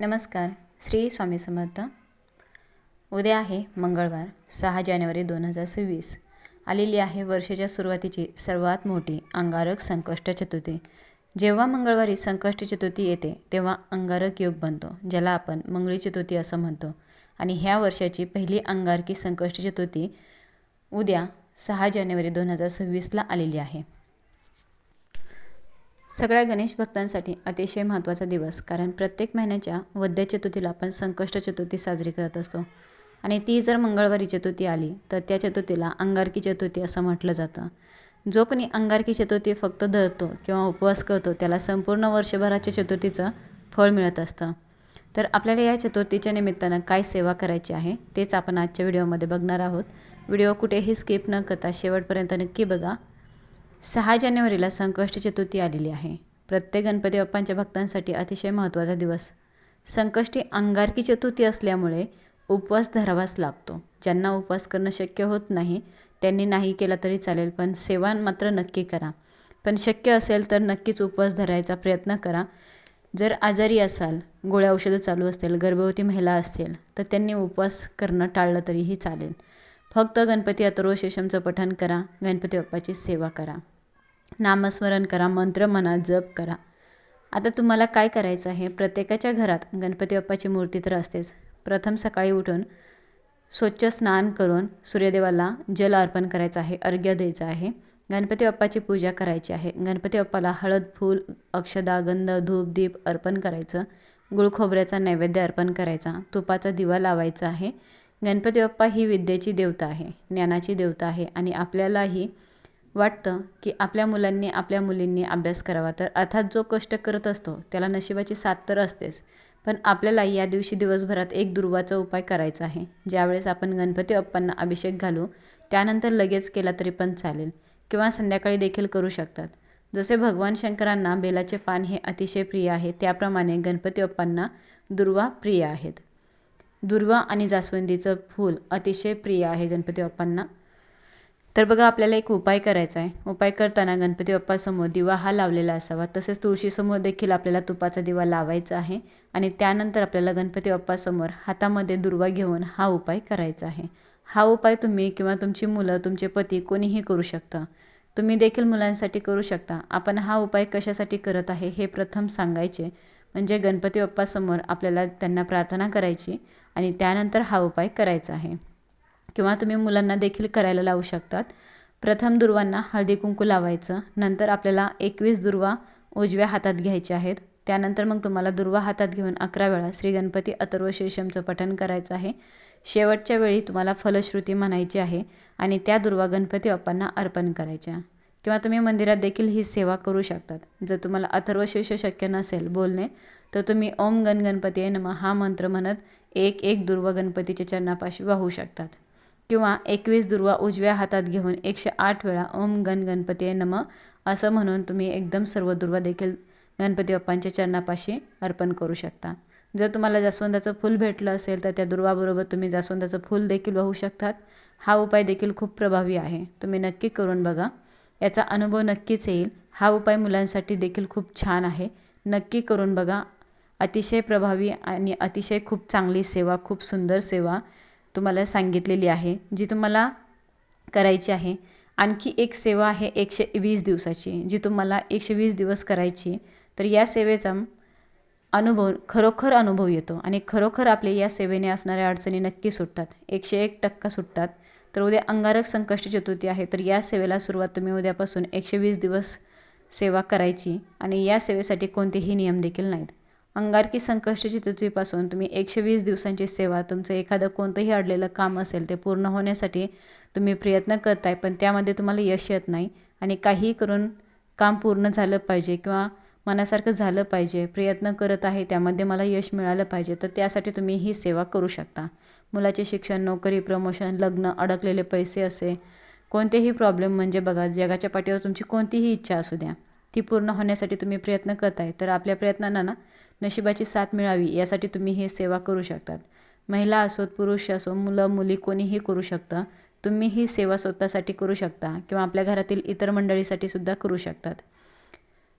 नमस्कार. श्री स्वामी समर्थ. उद्या आहे मंगळवार सहा जानेवारी दोन हजार सव्वीस. आलेली आहे वर्षाच्या सुरुवातीची सर्वात मोठी अंगारक संकष्ट चतुर्थी. जेव्हा मंगळवारी संकष्ट चतुर्थी येते तेव्हा अंगारक योग बनतो ज्याला आपण मंगळी चतुर्थी असं म्हणतो. आणि ह्या वर्षाची पहिली अंगारकी संकष्ट चतुर्थी उद्या सहा जानेवारी दोन हजार सव्वीसला आलेली आहे. सगळ्या गणेश भक्तांसाठी अतिशय महत्त्वाचा दिवस कारण प्रत्येक महिन्याच्या वद्य चतुर्थीला आपण संकष्ट चतुर्थी साजरी करत असतो. आणि ती जर मंगळवारी चतुर्थी आली तर त्या चतुर्थीला अंगारकी चतुर्थी असं म्हटलं जातं. जो कोणी अंगारकी चतुर्थी फक्त धरतो किंवा उपवास करतो त्याला संपूर्ण वर्षभराच्या चतुर्थीचं फळ मिळत असतं. तर आपल्याला या चतुर्थीच्या निमित्तानं काय सेवा करायची आहे तेच आपण आजच्या व्हिडिओमध्ये बघणार आहोत. व्हिडिओ कुठेही स्किप न करता शेवटपर्यंत नक्की बघा. सहा जानेवारीला संकष्ट चतुर्थी आलेली आहे. प्रत्येक गणपती बाप्पांच्या भक्तांसाठी अतिशय महत्त्वाचा दिवस. संकष्टी अंगारकी चतुर्थी असल्यामुळे उपवास धरावाच लागतो. ज्यांना उपवास करणं शक्य होत नाही त्यांनी नाही केला तरी चालेल पण सेवा मात्र नक्की करा. पण शक्य असेल तर नक्कीच उपवास धरायचा प्रयत्न करा. जर आजारी असाल गोळ्या औषधं चालू असतील गर्भवती महिला असतील तर त्यांनी उपवास करणं टाळलं तरीही चालेल. फक्त गणपती अथर्व शेषमचं पठण करा गणपती बाप्पाची सेवा करा. नामस्मरण करा मंत्र म्हणा जप करा. आता तुम्हाला काय करायचं आहे? प्रत्येकाच्या घरात गणपती बाप्पाची मूर्ती तर असतेच. प्रथम सकाळी उठून स्वच्छ स्नान करून सूर्यदेवाला जल अर्पण करायचं आहे अर्घ्य द्यायचं आहे. गणपती बाप्पाची पूजा करायची आहे. गणपती बाप्पाला हळद फूल अक्षदा गंध धूप दीप अर्पण करायचं. गुळ खोबऱ्याचा नैवेद्य अर्पण करायचा. तुपाचा दिवा लावायचा आहे. गणपती बाप्पा ही विद्येची देवता आहे ज्ञानाची देवता आहे आणि आपल्यालाही वाटतं की आपल्या मुलांनी आपल्या मुलींनी अभ्यास करावा. तर अर्थात जो कष्ट करत असतो त्याला नशिबाची साथ तर असतेच. पण आपल्याला या दिवशी दिवसभरात एक दुर्वाचा उपाय करायचा आहे. ज्यावेळेस आपण गणपती बाप्पांना अभिषेक घालू त्यानंतर लगेच केला तरी पण चालेल किंवा संध्याकाळी देखील करू शकतात. जसे भगवान शंकरांना बेलाचे पान हे अतिशय प्रिय आहे त्याप्रमाणे गणपती बाप्पांना दुर्वा प्रिय आहेत. दुर्वा आणि जास्वंदीचं फूल अतिशय प्रिय आहे गणपती बाप्पांना. तर बघा आपल्याला एक उपाय करायचा आहे. उपाय करताना गणपती बाप्पासमोर दिवा हा लावलेला असावा. तसेच तुळशीसमोर देखील आपल्याला तुपाचा दिवा लावायचा आहे आणि त्यानंतर आपल्याला गणपती बाप्पासमोर हातामध्ये दुर्वा घेऊन हा उपाय करायचा आहे. हा उपाय तुम्ही किंवा तुमची मुलं तुमचे पती कोणीही करू शकता. तुम्ही देखील मुलांसाठी करू शकता. आपण हा उपाय कशासाठी करत आहे हे प्रथम सांगायचे. म्हणजे गणपती बाप्पासमोर आपल्याला त्यांना प्रार्थना करायची आणि त्यानंतर हा उपाय करायचा आहे. किंवा तुम्ही मुलांना देखील करायला लावू शकतात. प्रथम दुर्वांना हळदी कुंकू लावायचं नंतर आपल्याला एकवीस दुर्वा उजव्या हातात घ्यायचे आहेत. त्यानंतर मग तुम्हाला दुर्वा हातात घेऊन अकरा वेळा श्री गणपती अथर्व शीर्षमचं पठण करायचं आहे. शेवटच्या वेळी तुम्हाला फलश्रुती म्हणायची आहे आणि त्या दुर्वा गणपती बाप्पांना अर्पण करायच्या. किंवा तुम्ही मंदिरात देखील ही सेवा करू शकतात. जर तुम्हाला अथर्व शीर्ष शक्य नसेल बोलणे तर तुम्ही ओम गण गणपती नम हा मंत्र म्हणत एक एक दुर्वा गणपतीच्या चरणापाशी वाहू शकतात. किंवा एकवीस दुर्वा उजव्या हातात घेऊन एकशे आठ वेळा ओम गण गणपती नम असं म्हणून तुम्ही एकदम सर्व दुर्वा देखील गणपती बाप्पांच्या चरणापाशी अर्पण करू शकता. जर तुम्हाला जास्वंदाचं फूल भेटलं असेल तर त्या दुर्वाबरोबर तुम्ही जास्वंदाचं फूल देखील वाहू शकतात. हा उपाय देखील खूप प्रभावी आहे. तुम्ही नक्की करून बघा. याचा अनुभव नक्कीच येईल. हा उपाय मुलांसाठी देखील खूप छान आहे. नक्की करून बघा. अतिशय प्रभावी आणि अतिशय खूप चांगली सेवा खूप सुंदर सेवा. तुम्हाला सांगितलेली आहे जी तुम्हाला करायची आहे. आणखी एक सेवा आहे एकशे वीस दिवसाची जी तुम्हाला एकशे वीस दिवस करायची तर या सेवेचा अनुभव खरोखर अनुभव येतो आणि खरोखर आपले या सेवेने असणाऱ्या अडचणी नक्की सुटतात. एकशे एक टक्का सुटतात. तर उद्या अंगारक संकष्ट चतुर्थी आहे. तर या सेवेला सुरुवात तुम्ही उद्यापासून एकशे वीस दिवस सेवा करायची आणि या सेवेसाठी कोणतेही नियम देखील नाहीत. अंगारकी संकष्ट चतुर्थीपासून तुम्ही एकशे वीस दिवसांची सेवा तुमचं एखादं कोणतंही अडलेलं काम असेल ते पूर्ण होण्यासाठी तुम्ही प्रयत्न करताय पण त्यामध्ये तुम्हाला यश येत नाही आणि काहीही करून काम पूर्ण झालं पाहिजे किंवा मनासारखं झालं पाहिजे प्रयत्न करत आहे त्यामध्ये मला यश मिळालं पाहिजे तर त्यासाठी तुम्ही ही सेवा करू शकता. मुलाचे शिक्षण नोकरी प्रमोशन लग्न अडकलेले पैसे असे कोणतेही प्रॉब्लेम म्हणजे बघा जगाच्या पाठीवर तुमची कोणतीही इच्छा असू द्या. ती पूर्ण होण्यासाठी तुम्ही प्रयत्न करताय तर आपल्या प्रयत्नांना ना नशिबाची साथ मिळावी यासाठी तुम्ही हे सेवा करू शकतात. महिला असोत पुरुष असो मुलं मुली कोणीही करू शकता. तुम्ही ही सेवा स्वतःसाठी करू शकता किंवा आपल्या घरातील इतर मंडळीसाठी सुद्धा करू शकतात.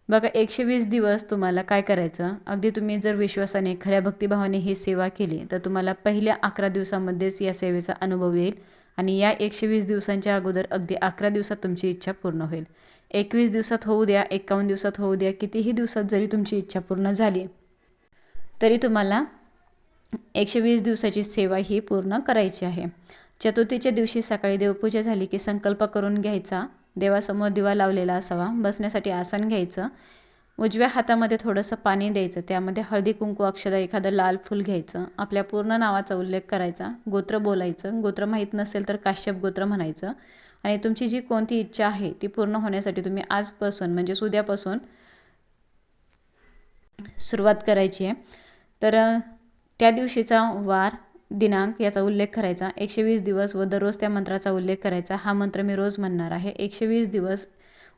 बघा एकशे वीस दिवस तुम्हाला काय करायचं? अगदी तुम्ही जर विश्वासाने खऱ्या भक्तिभावाने ही सेवा केली तर तुम्हाला पहिल्या अकरा दिवसामध्येच या सेवेचा अनुभव येईल. आणि या एकशे वीस दिवसांच्या अगोदर अगदी अकरा दिवसात तुमची इच्छा पूर्ण होईल. एकवीस दिवसात होऊ द्या एकावन्न दिवसात होऊ द्या कितीही दिवसात जरी तुमची इच्छा पूर्ण झाली तरी तुम्हाला एकशे वीस दिवसाची सेवा ही पूर्ण करायची आहे. चतुर्थीच्या दिवशी सकाळी देवपूजा झाली की संकल्प करून घ्यायचा देवासमोर दिवा लावलेला असावा बसण्यासाठी आसन घ्यायचं उजव्या हातामध्ये थोडंसं पाणी द्यायचं त्यामध्ये हळदी कुंकू अक्षदा एखादं लाल फूल घ्यायचं आपल्या पूर्ण नावाचा उल्लेख करायचा गोत्र बोलायचं गोत्र माहीत नसेल तर काश्यप गोत्र म्हणायचं आणि तुमची जी कोणती इच्छा आहे ती पूर्ण होण्यासाठी तुम्ही आजपासून म्हणजे उद्यापासून सुरुवात करायची आहे. तर त्या दिवशीचा वार दिनांक याचा उल्लेख करायचा एकशे वीस दिवस व दररोज त्या मंत्राचा उल्लेख करायचा हा मंत्र मी रोज म्हणणार आहे. एकशे वीस दिवस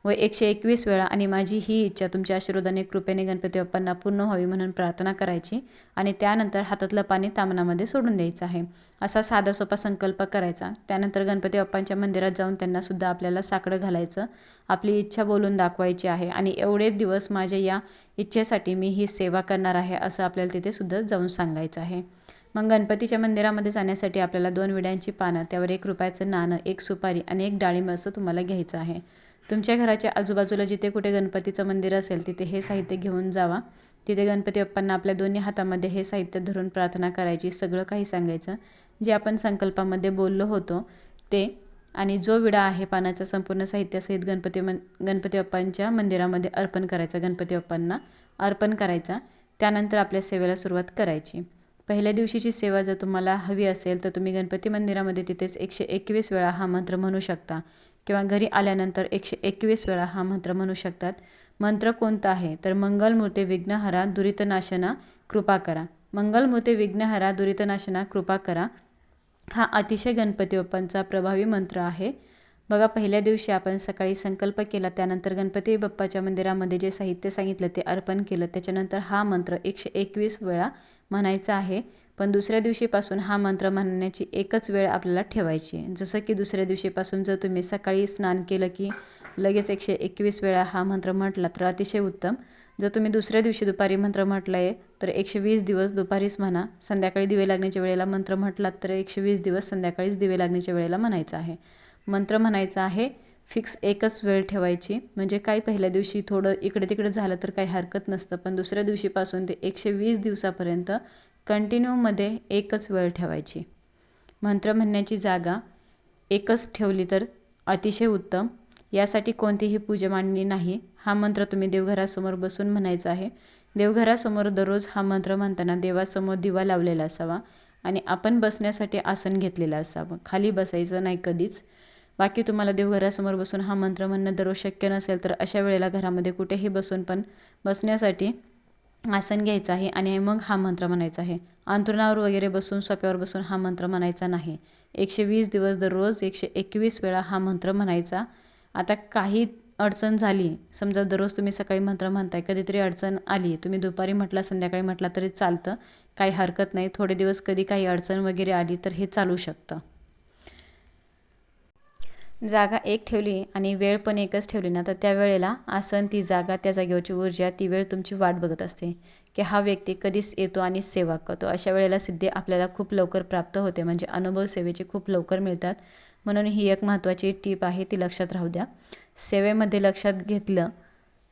व एकशे एकवीस वेळा आणि माझी ही इच्छा तुमच्या आशीर्वादाने कृपेने गणपती बाप्पांना पूर्ण व्हावी म्हणून प्रार्थना करायची आणि त्यानंतर हातातलं पाणी तामनामध्ये सोडून द्यायचं आहे. असा साधा सोपा संकल्प करायचा. त्यानंतर गणपती बाप्पांच्या मंदिरात जाऊन त्यांनासुद्धा आपल्याला साकडं घालायचं. आपली इच्छा बोलून दाखवायची आहे आणि एवढे दिवस माझ्या या इच्छेसाठी मी ही सेवा करणार आहे असं आपल्याला तिथे सुद्धा जाऊन सांगायचं आहे. मग गणपतीच्या मंदिरामध्ये जाण्यासाठी आपल्याला दोन विड्यांची पानं त्यावर एक रुपयाचं नाणं एक सुपारी आणि एक डाळिंब असं तुम्हाला घ्यायचं आहे. तुमच्या घराच्या आजूबाजूला जिथे कुठे गणपतीचं मंदिर असेल तिथे हे साहित्य घेऊन जावा. तिथे गणपती बाप्पांना आपल्या दोन्ही हातामध्ये हे साहित्य धरून प्रार्थना करायची सगळं काही सांगायचं. जे आपण संकल्पामध्ये बोललो होतो ते आणि जो विडा आहे पानाचा संपूर्ण साहित्यासहित गणपती मन गणपती बाप्पांच्या मंदिरामध्ये अर्पण करायचा गणपती बाप्पांना अर्पण करायचा त्यानंतर आपल्या सेवेला सुरुवात करायची. पहिल्या दिवशीची सेवा जर तुम्हाला हवी असेल तर तुम्ही गणपती मंदिरामध्ये तिथेच एकशे एकवीस वेळा हा मंत्र म्हणू शकता. किंवा घरी आल्यानंतर एकशे एकवीस वेळा हा मंत्र म्हणू शकतात. मंत्र कोणता आहे? तर मंगलमूर्ती विघ्नहरा दुरितनाशना कृपा करा. मंगलमूर्ती विघ्नहरा दुरितनाशना कृपा करा. हा अतिशय गणपती बाप्पांचा प्रभावी मंत्र आहे. बघा पहिल्या दिवशी आपण सकाळी संकल्प केला त्यानंतर गणपती बाप्पाच्या मंदिरामध्ये जे साहित्य सांगितलं ते अर्पण केलं त्याच्यानंतर हा मंत्र एकशे एकवीस वेळा म्हणायचा आहे. पण दुसऱ्या दिवशीपासून हा मंत्र म्हणण्याची एकच वेळ आपल्याला ठेवायची जसं की दुसऱ्या दिवशीपासून जर तुम्ही सकाळी स्नान केलं की लगेच एकशे एकवीस वेळा हा मंत्र म्हटला तर अतिशय उत्तम. जर तुम्ही दुसऱ्या दिवशी दुपारी मंत्र म्हटलं आहे तर एकशे वीस दिवस दुपारीच म्हणा. संध्याकाळी दिवे लागण्याच्या वेळेला मंत्र म्हटलात तर एकशे वीस दिवस संध्याकाळीच दिवे लागण्याच्या वेळेला म्हणायचं आहे. मंत्र म्हणायचा आहे फिक्स एकच वेळ ठेवायची. म्हणजे काय? पहिल्या दिवशी थोडं इकडे तिकडे झालं तर काही हरकत नसतं. पण दुसऱ्या दिवशीपासून ते एकशे वीस दिवसापर्यंत कंटिन्यूमध्ये एकच वेळ ठेवायची. मंत्र म्हणण्याची जागा एकच ठेवली तर अतिशय उत्तम. यासाठी कोणतीही पूजा मांडणी नाही. हा मंत्र तुम्ही देवघरासमोर बसून म्हणायचा आहे. देवघरासमोर दररोज हा मंत्र म्हणताना देवासमोर दिवा लावलेला असावा आणि आपण बसण्यासाठी आसन घेतलेलं असावं. खाली बसायचं नाही कधीच. बाकी तुम्हाला देवघरासमोर बसून हा मंत्र म्हणणं दररोज शक्य नसेल तर अशा वेळेला घरामध्ये कुठेही बसून पण बसण्यासाठी आसन घ्यायचं आहे आणि मग हा मंत्र म्हणायचा आहे. अंथरुणावर वगैरे बसून सोप्यावर बसून हा मंत्र म्हणायचा नाही. एकशे वीस दिवस दररोज एकशे एकवीस वेळा हा मंत्र म्हणायचा. आता काही अडचण झाली. समजा दररोज तुम्ही सकाळी मंत्र म्हणताय कधीतरी अडचण आली. तुम्ही दुपारी म्हटला संध्याकाळी म्हटला तरी चालतं. काही हरकत नाही. थोडे दिवस कधी काही अडचण वगैरे आली तर हे चालू शकतं. जागा एक ठेवली आणि वेळ पण एकच ठेवली ना तर त्या वेळेला आसन ती जागा त्या जागेवरची ऊर्जा ती वेळ तुमची वाट बघत असते की हा व्यक्ती कधीच येतो आणि सेवा करतो. अशा वेळेला सिद्धी आपल्याला खूप लवकर प्राप्त होते म्हणजे अनुभव सेवेचे खूप लवकर मिळतात. म्हणून ही एक महत्त्वाची टीप आहे ती लक्षात राहू द्या. सेवेमध्ये लक्षात घेतलं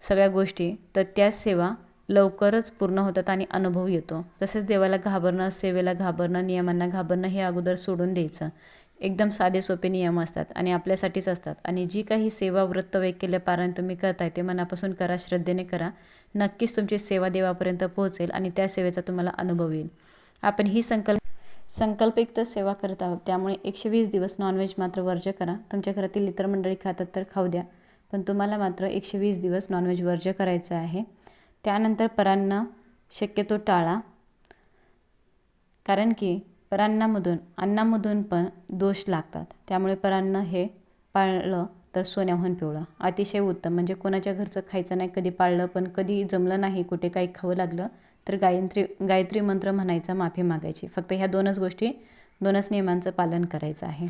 सगळ्या गोष्टी तर त्या सेवा लवकरच पूर्ण होतात आणि अनुभव येतो. तसेच देवाला घाबरणं सेवेला घाबरणं नियमांना घाबरणं हे अगोदर सोडून द्यायचं. एकदम साधे सोपे नियम असतात आणि आपल्यासाठीच असतात. आणि जी काही सेवा वृत्त वैकल्य पारायण तुम्ही करताय ते मनापासून करा श्रद्धेने करा. नक्कीच तुमची सेवा देवापर्यंत पोहोचेल आणि त्या सेवेचा तुम्हाला अनुभव येईल. आपण ही संकल्प संकल्पयुक्त सेवा करत आहोत. त्यामुळे एकशे वीस दिवस नॉनव्हेज मात्र वर्ज्य करा. तुमच्या घरातील इतर मंडळी खातात तर खाऊ द्या. पण तुम्हाला मात्र एकशे वीस दिवस नॉनव्हेज वर्ज्य करायचं आहे. त्यानंतर परांना शक्यतो टाळा. कारण की परान्नामधून अन्नामधून पण दोष लागतात. त्यामुळे परान्न हे पाळलं तर सोन्याहून पिवळं. अतिशय उत्तम. म्हणजे कोणाच्या घरचं खायचं नाही कधी पाळलं पण कधी जमलं नाही कुठे काही खावं लागलं तर गायत्री गायत्री मंत्र म्हणायचा माफी मागायची. फक्त ह्या दोनच गोष्टी दोनच नियमांचं पालन करायचं आहे.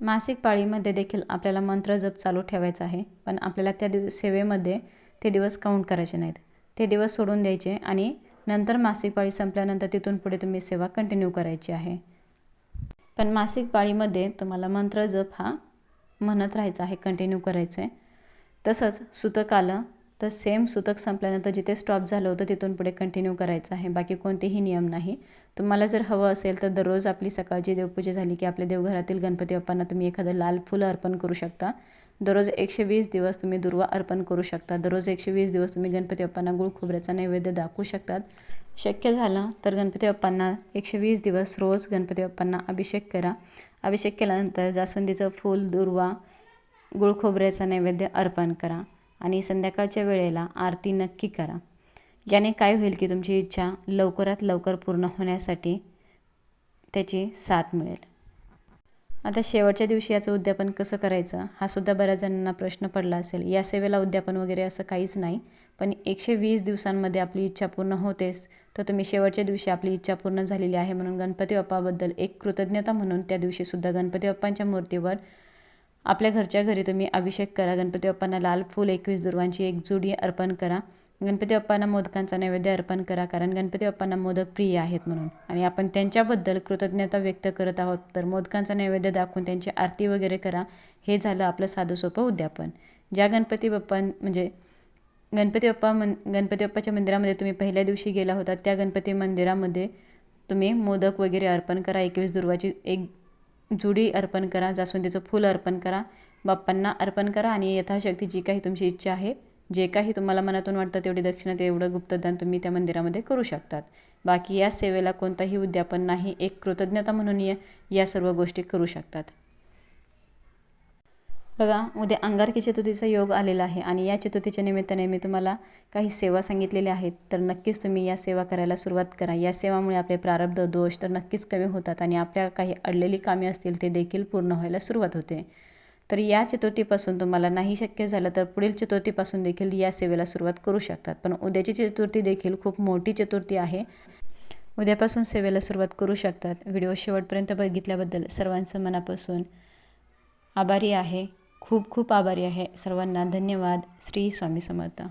मासिक पाळीमध्ये देखील आपल्याला मंत्र जप चालू ठेवायचा आहे पण आपल्याला त्या दिव सेवेमध्ये ते दिवस काउंट करायचे नाहीत. ते दिवस सोडून द्यायचे आणि नंतर मासिक पाळी संपल्यानंतर तिथून पुढे तुम्ही सेवा कंटिन्यू करायची आहे. पण मासिक पाळीमध्ये तुम्हाला मंत्र जप हा म्हणत राहायचा आहे कंटिन्यू करायचं आहे तसंच सुतक आलं तर सेम सुतक संपल्यानंतर जिथे स्टॉप झालं होतं तिथून पुढे कंटिन्यू करायचं आहे. बाकी कोणतेही नियम नाही. तुम्हाला जर हवं असेल तर दररोज आपली सकाळची देवपूजा झाली की आपल्या देवघरातील गणपती बाप्पांना तुम्ही एखादं लाल फुलं अर्पण करू शकता. दररोज एकशे वीस दिवस तुम्ही दुर्वा अर्पण करू शकता. दररोज एकशे वीस दिवस तुम्ही गणपती बाप्पांना गुळ खोबऱ्याचा नैवेद्य दाखवू शकतात. शक्य झालं तर गणपती बाप्पांना एकशे वीस दिवस रोज गणपती बाप्पांना अभिषेक करा. अभिषेक केल्यानंतर जास्वंदीचं फूल दुर्वा गुळ खोबऱ्याचा नैवेद्य अर्पण करा आणि संध्याकाळच्या वेळेला आरती नक्की करा. याने काय होईल की तुमची इच्छा लवकरात लवकर पूर्ण होण्यासाठी त्याची साथ मिळेल. आता शेवटच्या दिवशी याचं उद्यापन कसं करायचं? हा सुद्धा बऱ्याच जणांना प्रश्न पडला असेल. या सेवेला उद्यापन वगैरे असं काहीच नाही. पण एकशे वीस दिवसांमध्ये आपली इच्छा पूर्ण होतेच. तर तुम्ही शेवटच्या दिवशी आपली इच्छा पूर्ण झालेली आहे म्हणून गणपती बाप्पाबद्दल एक कृतज्ञता म्हणून त्या दिवशीसुद्धा गणपती बाप्पांच्या मूर्तीवर आपल्या घरच्या घरी तुम्ही अभिषेक करा. गणपती बाप्पांना लाल फूल एकवीस दुर्वांची एक जुडी अर्पण करा. गणपती बाप्पांना मोदकांचा नैवेद्य अर्पण करा कारण गणपती बाप्पांना मोदक प्रिय आहेत म्हणून. आणि आपण त्यांच्याबद्दल कृतज्ञता व्यक्त करत आहोत तर मोदकांचा नैवेद्य दाखवून त्यांची आरती वगैरे करा. हे झालं आपलं साधं सोपं उद्यापन. ज्या गणपती बाप्पा म्हणजे गणपती बाप्पा मन गणपती बाप्पाच्या मंदिरामध्ये तुम्ही पहिल्या दिवशी गेला होता त्या गणपती मंदिरामध्ये तुम्ही मोदक वगैरे अर्पण करा. एकवीस दुर्वाची एक जुडी अर्पण करा जास्वंदीचं फूल अर्पण करा बाप्पांना अर्पण करा आणि यथाशक्ती जी काही तुमची इच्छा आहे जे काही तुम्हाला मनातून वाटतं तेवढी दक्षिणा तेवढं गुप्तदान तुम्ही त्या मंदिरामध्ये करू शकतात. बाकी या सेवेला कोणताही उद्यापन नाही एक कृतज्ञता म्हणून या या सर्व गोष्टी करू शकतात. बघा उद्या अंगारकी चतुर्थीचा योग आलेला आहे आणि या चतुर्थीच्या निमित्ताने मी तुम्हाला काही सेवा सांगितलेल्या आहेत तर नक्कीच तुम्ही या सेवा करायला सुरुवात करा. या सेवामुळे आपले प्रारब्ध दोष तर नक्कीच कमी होतात आणि आपल्या काही अडलेली कामे असतील ते देखील पूर्ण व्हायला सुरुवात होते. तर या चतुर्थीपासून तुम्हाला नाही शक्य झालं तर पुढील चतुर्थीपासून देखील या सेवेला सुरुवात करू शकतात. पण उद्याची चतुर्थी देखील खूप मोठी चतुर्थी आहे. उद्यापासून सेवेला सुरुवात करू शकतात. व्हिडिओ शेवटपर्यंत बघितल्याबद्दल सर्वांचं मनापासून आभारी आहे. खूप खूप आभारी आहे. सर्वांना धन्यवाद. श्री स्वामी समर्थ.